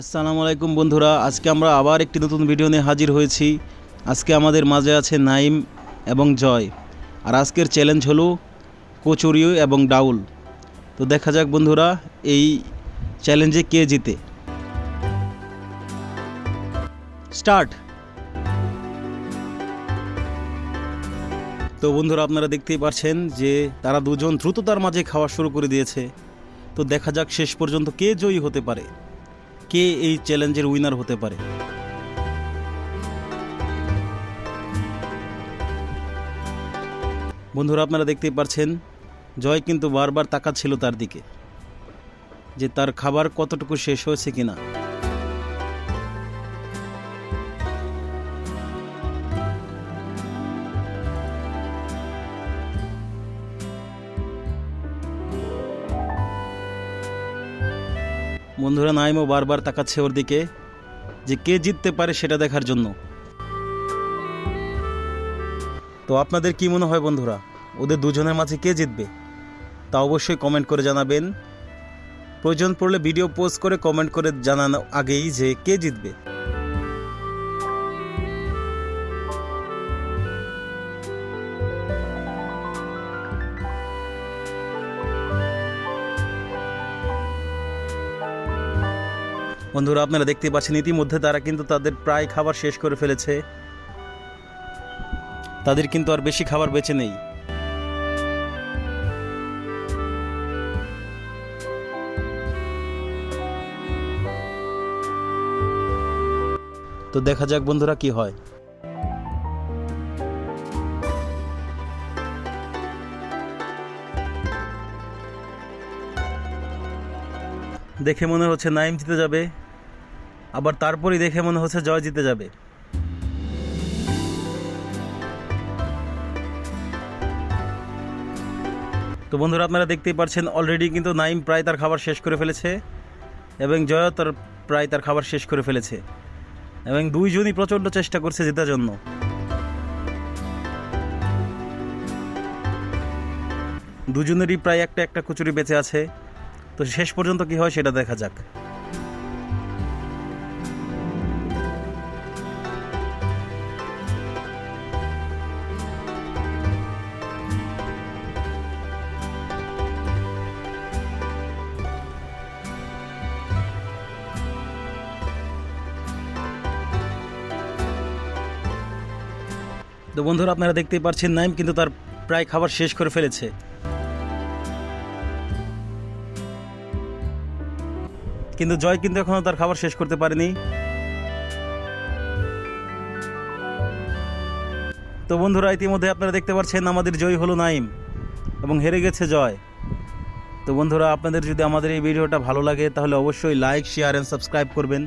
আসসালামু আলাইকুম বন্ধুরা, আজকে আমরা আবার একটি নতুন ভিডিও নিয়ে হাজির হয়েছি। আজকে আমাদের মাঝে আছে নাইম এবং জয়। আর আজকের চ্যালেঞ্জ হলো কচুরি এবং ডাউল। তো দেখা যাক বন্ধুরা, এই চ্যালেঞ্জে কে জিতে। স্টার্ট তো বন্ধুরা, আপনারা দেখতেই পাচ্ছেন যে তারা দুজন দ্রুততার মাঝে খাওয়া শুরু করে দিয়েছে। তো দেখা যাক শেষ পর্যন্ত কে জয়ী হতে পারে। কে এই চ্যালেঞ্জের উইনার হতে পারে? বন্ধুরা, আপনারা দেখতেই পারছেন জয় কিন্তু বারবার তাকাচ্ছিল তার দিকে, যে তার খাবার কতটুকু শেষ হয়েছে কিনা। বন্ধুরা নাইমও বারবার তাকাচ্ছে ওর দিকে, যে কে জিততে পারে সেটা দেখার জন্য। তো আপনাদের কি মনে হয় বন্ধুরা, ওদের দুজনের মাঝে কে জিতবে? তা অবশ্যই কমেন্ট করে জানাবেন। প্রয়োজন পড়লে ভিডিও পোস্ট করে কমেন্ট করে জানানো আগেই যে কে জিতবে। বন্ধুরা, আপনারা দেখতে পাচ্ছেন, ইতিমধ্যে তারা কিন্তু তাদের প্রায় খাবার শেষ করে ফেলেছে। তাদের কিন্তু আর বেশি খাবার বেঁচে নেই। তো দেখা যাক বন্ধুরা কি হয়। দেখে মনে হচ্ছে নাইম জিতে যাবে। আবার তারপরই দেখে মনে হচ্ছে জয় জিতে যাবে। তো বন্ধুরা, আপনারা দেখতেই পাচ্ছেন অলরেডি কিন্তু নাইম প্রায় তার খাবার শেষ করে ফেলেছে এবং জয়ও তার প্রায় তার খাবার শেষ করে ফেলেছে এবং দুইজনই প্রচণ্ড চেষ্টা করছে জেতার জন্য। দুজনেরই প্রায় একটা একটা কচুরি বেঁচে আছে। তো শেষ পর্যন্ত কি হয় সেটা দেখা যাক। তো বন্ধুরা, আপনারা দেখতেই পাচ্ছেন নাইম কিন্তু তার প্রায় খাবার শেষ করে ফেলেছে। কিন্তু জয় কিন্তু এখনও তার খাবার শেষ করতে পারেনি। তো বন্ধুরা, ইতিমধ্যে আপনারা দেখতে পাচ্ছেন আমাদের জয় হলো নাইম এবং হেরে গেছে জয়। তো বন্ধুরা, আপনাদের যদি আমাদের এই ভিডিওটা ভালো লাগে, তাহলে অবশ্যই লাইক শেয়ার অ্যান্ড সাবস্ক্রাইব করবেন।